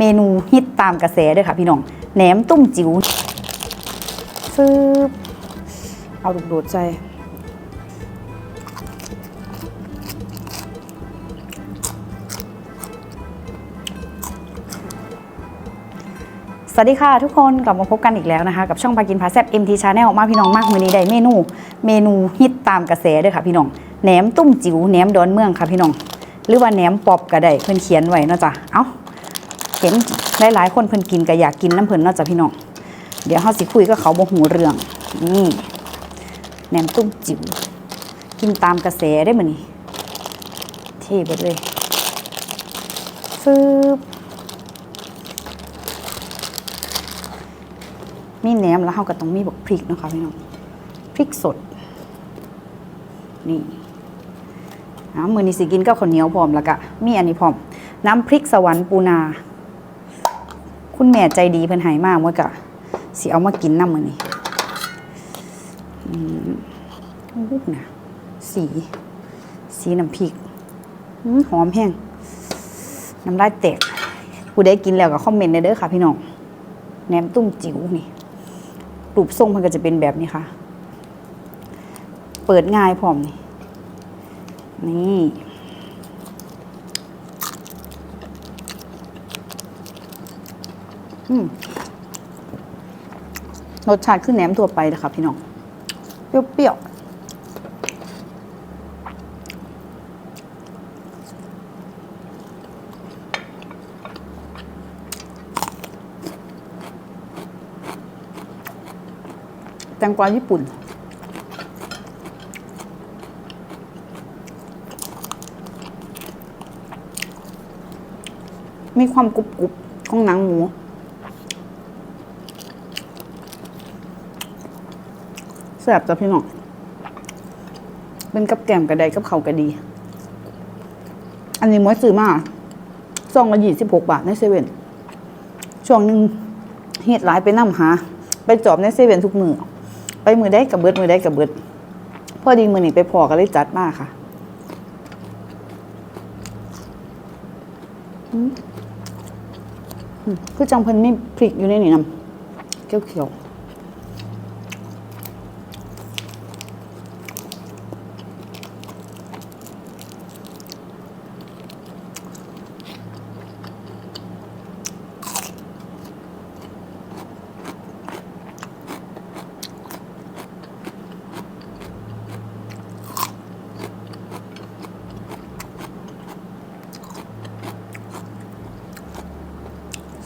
เมนูฮิตตามกระแสเด้วยค่ะพี่น้องแหนมตุ้มจิ๋วฟืบเอาลูกโดดใจสวัสดีค่ะทุกคนกลับมาพบกันอีกแล้วนะคะ กับช่องพากินพาแซบ MT Channel มาพี่น้องมากมือนี้ได้เมนู เมนูฮิตตามกระแสเด้วยค่ะพี่น้องแหนมตุ้มจิ๋วแหนมดอนเมืองค่ะพี่น้อง หรือว่าแหนมปอบก็ได้เพิ่นเขียนไว้เนาะจ้ะเอ้า เห็นหลายๆ คนเพิ่นกินก็อยากกินน้ำเพิ่นเนาะจ้ะพี่น้อง เดี๋ยวเฮาสิคุยกับเขาบ่หูเรื่อง นี่แหนมตุ้มจิ๋วกินตามกระแสได้มื้อนี้เท่เบิดเลยฟืบมีแหนมแล้วเราก็ต้องมีบักพริกนะคะพี่น้องพริกสด นี่น้ำมือนี้สิกินก็ข้าวเหนียวพร้อมแล้วก็มีอันนี้พร้อม น้ำพริกสวรรค์ปูนา คุณแม่ใจดีเพิ่นใหายมากว่าก็สิเอามากินน้ำมือนี้อืมลูกนะสี สีน้ำพริกหอมแห้งน้ำลายแตกผู้ได้กินแล้วก็คอมเมนต์ได้เด้อค่ะพี่น้องแหนมตุ้มจิ๋วนี่รูปทรงมันก็จะเป็นแบบนี้ค่ะ เปิดง่ายพร้อมนี่นี่ อืม รสชาติขึ้นแหนมทั่วไปเลยค่ะพี่น้อง เปรี้ยวๆแตงกวาญี่ปุ่น มีความกรุบกรุบๆของหนังหมู ซ่บจ้ะพี่น้องเป็นกับแกลมกระไดกับเขากระดี อันนี้มวยซื้อมาซองละยี่สิบหกบาทในเซเว่นช่วงหนึ่งเฮ็ดหลายไปนั่หา ไปจอบในเซเว่นทุกมือไปมือได้กับเบิดมือได้กับเบิดพอดีมือนี้ไปพอก็เลยจัดมากค่ะคือจังเพิ่นมีพริกอยู่ในนี่นำเขียวๆ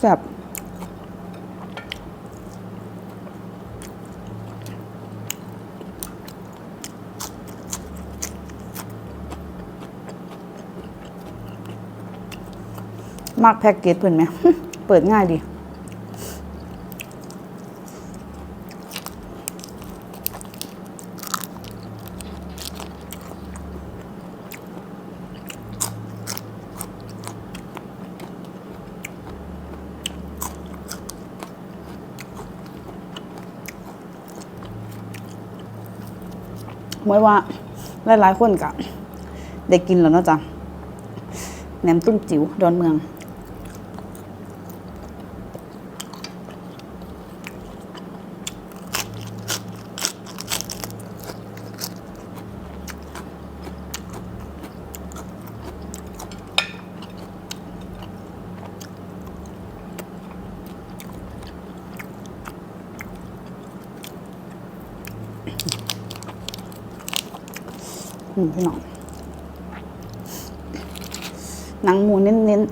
แซ่บมากแพ็กเกจเพิ่นไหม เปิดง่ายดี ไม่ว่าหลายๆคนก็ได้กินแล้วเนาะจ๊ะแหนมตุ้มจิ๋วดอนเมือง อืมพี่น้องหนังหมูเน้นๆ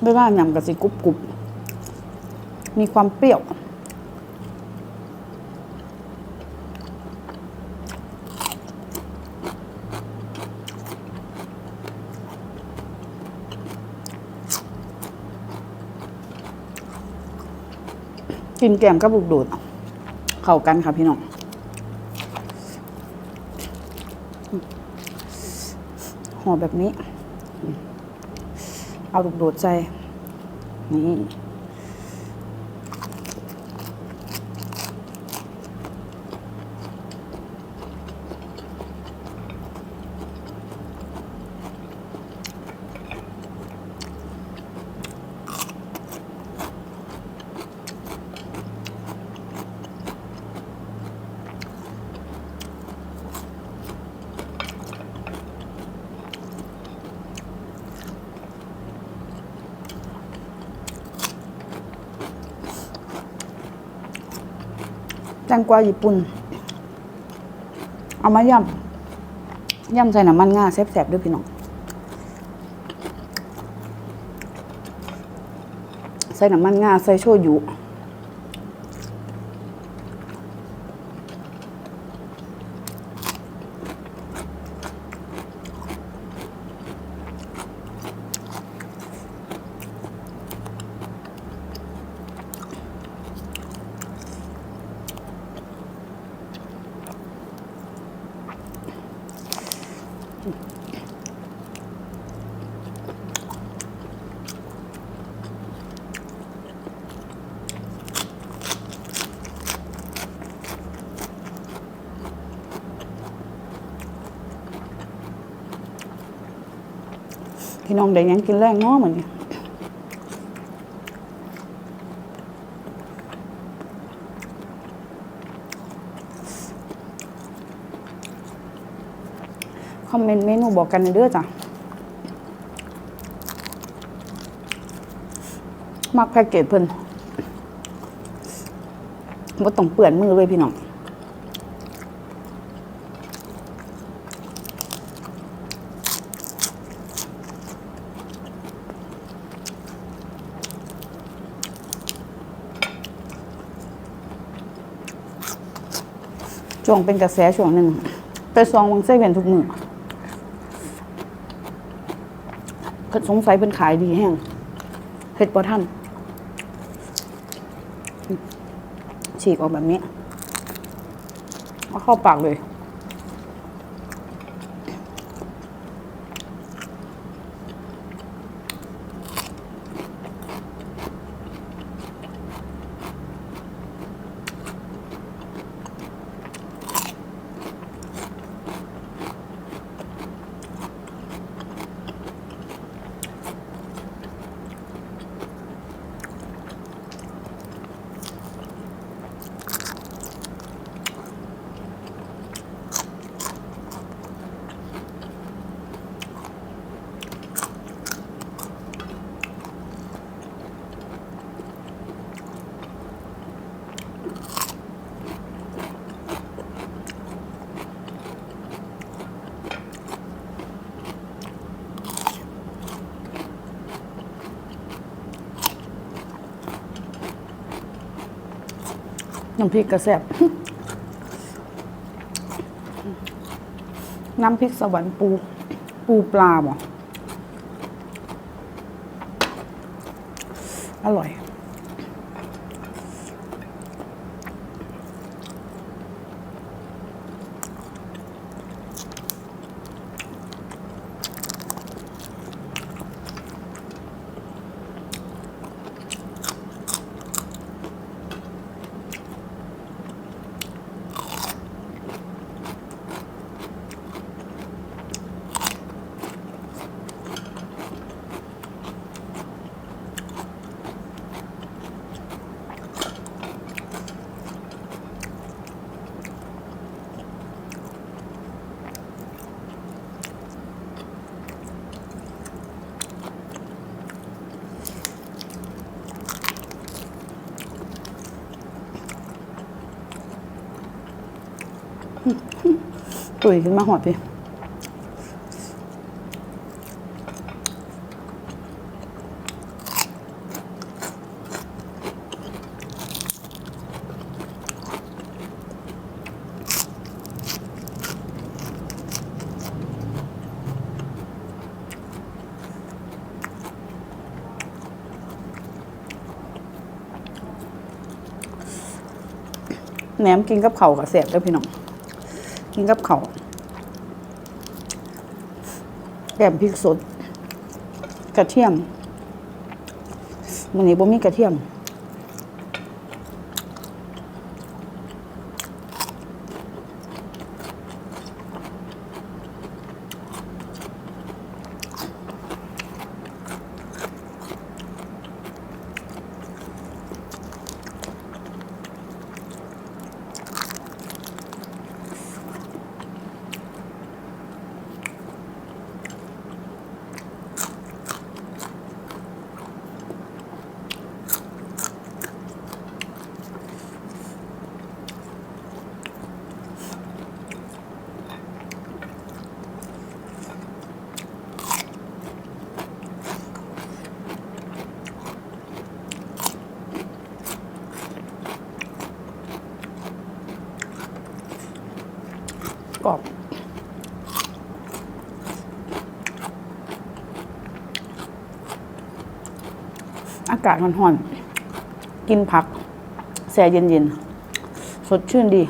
ไม่ว่ายำกับสิกรุบกรุบมีความเปรี้ยว กินแกมกับลูกโดด เข้ากันค่ะพี่น้องห่อแบบนี้ เอาลูกโดดใจนี่ แตงกวาญี่ปุ่น เอามายำยำใส่น้ำมันงาแซ่บๆด้วยพี่น้อง ใส่น้ำมันงาใส่โชยุ น้องได้ยังกินแรงเนาะเหมือนกันคอมเมนต์เมนูบอกกันในเด้อจ้ะมักแพ็กเกจเพิ่นบ่ต้องเปื่อนมือเลยพี่น้อง ช่วงเป็นกระแสช่วงหนึ่งไปซองวังเซเว่นทุกมือเพิ่นสงสัยเป็นขายดีแห้งเห็ดบ่ท่านฉีกออกแบบนี้เอาเข้าปากเลย น้ำพริกกระแซบน้ำพริกสวรรค์ปู ปูปลาบ่อร่อย ตุ๋ยขึ้นมาหอดพี่แหนมกินกับเข่ากับเสียบด้อพี่น้อง กินกับเขาวแกมพริกสด กระเทียมมันนี้บ่มีกระเทียม กรอบอากาศมันห่อน กินผักแช่เย็นๆ สดชื่นดี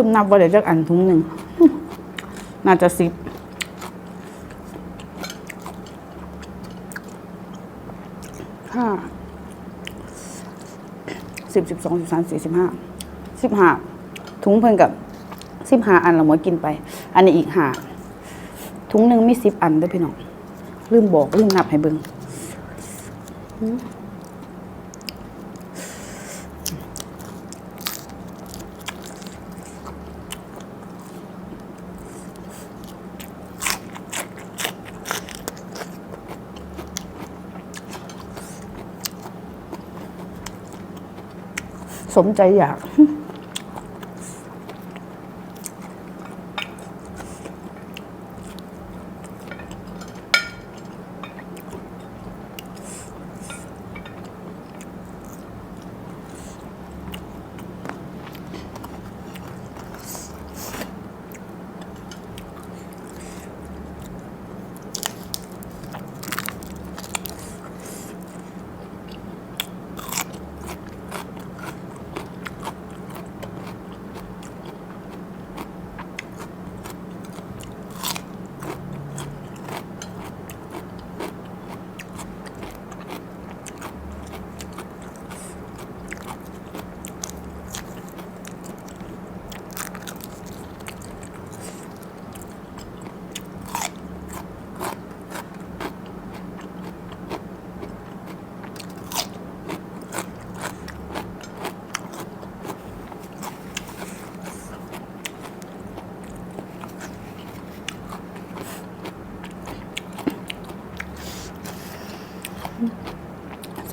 ลืมนับว่าเดี๋ยวจะอันถุงหนึ่ง น่าจะสิบห้าสิบสิบสองสิบสามสี่สิบห้าสิบห้าถุงเพิ่นกับสิบห้าอันเราหมดกินไป อันนี้อีกห้าถุงหนึ่งมีสิบอันด้วยพี่น้องลืมบอกลืมนับให้เบิ่ง สมใจอยาก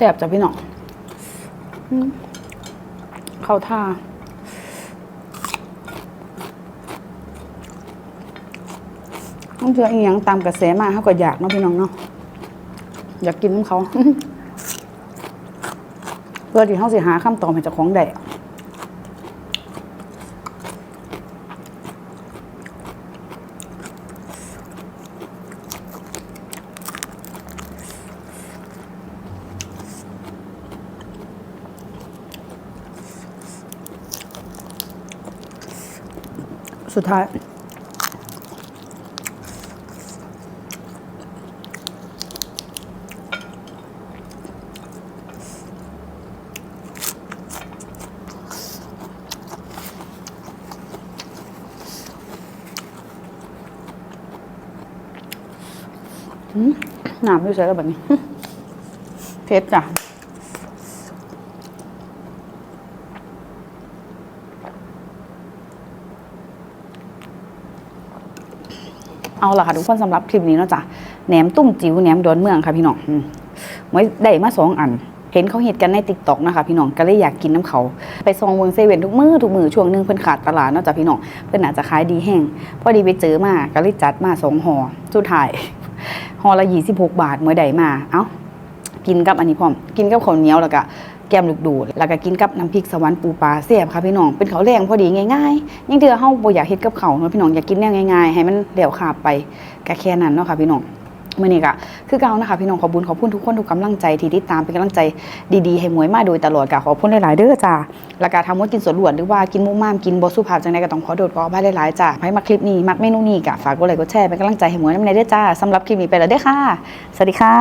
แสบจ้ะพี่น้องเข้าท่าต้องเจออีหยังตามกระแสมาเขาก็อยากเนาะพี่น้องเนาะอยากกินของเขา เพื่อที่เขาสิหาคำตอบให้เจ้าของได้ สุดท้ายอืมน้ำอยู่ใส่แล้วแบบนี้ เพชรจ้ะ เอาล่ะค่ะทุกคนสำหรับคลิปนี้เนาะจ้ะแหนมตุ้มจิ๋วแหนมดอนเมืองค่ะพี่น้องมไว้ได้มาสองอัน เห็นเขาเห็ดกันในติ๊กต็อกนะคะพี่น้องก็เลยอยากกินน้ำเขาไปซองเวงเซเว่นทุกมือทุกมือช่วงหนึ่งเพิ่นขาดตลาดเนาะจ้ะพี่น้องเพิ่นอาจจะขายดีแห้งพอดีไปเจอมาก็เลยจัดมาสองห่อสุดท้ายห่อละยี่สิบหกบาทเมื่อใดมาเอ้ากินกับอันนี้พร้อม กินกับข้าวเหนียวแล้วก็ แกมลูกดูดแล้วก็กินกับน้ำพริกสวรรค์ปูปลาแซ่บค่ะพี่น้องเป็นข้าวแรงพอดีง่ายๆยังเถื่อเฮาบ่อยากเฮ็ดกับเขาเนาะพี่น้องอยากกินแนวง่ายๆ ให้มันเดี่ยวขาบไปก็แค่นั้นเนาะค่ะพี่น้องมื้อนี้ก็คือเก่านะคะพี่น้องขอบุญขอบคุณทุกคนทุกกำลังใจที่ติดตามเป็นกำลังใจดีๆให้หมวยมาโดยตลอดก็ขอบคุณหลายๆเด้อจ้าแล้วก็ทำว่ากินสวนหลวนหรือว่ากินมุมมามกินบ่สุภาพจังไดก็ต้องขอโทษขออภัยหลายๆจ้าให้มาคลิปนี้มักเมนูนี้ก็ฝากกดไลค์กดแชร์เป็นกำลังใจให้หมวยนำในเด้อจ้าสำหรับคลิปนี้ไปแล้วเด้อค่ะ สวัสดีค่ะ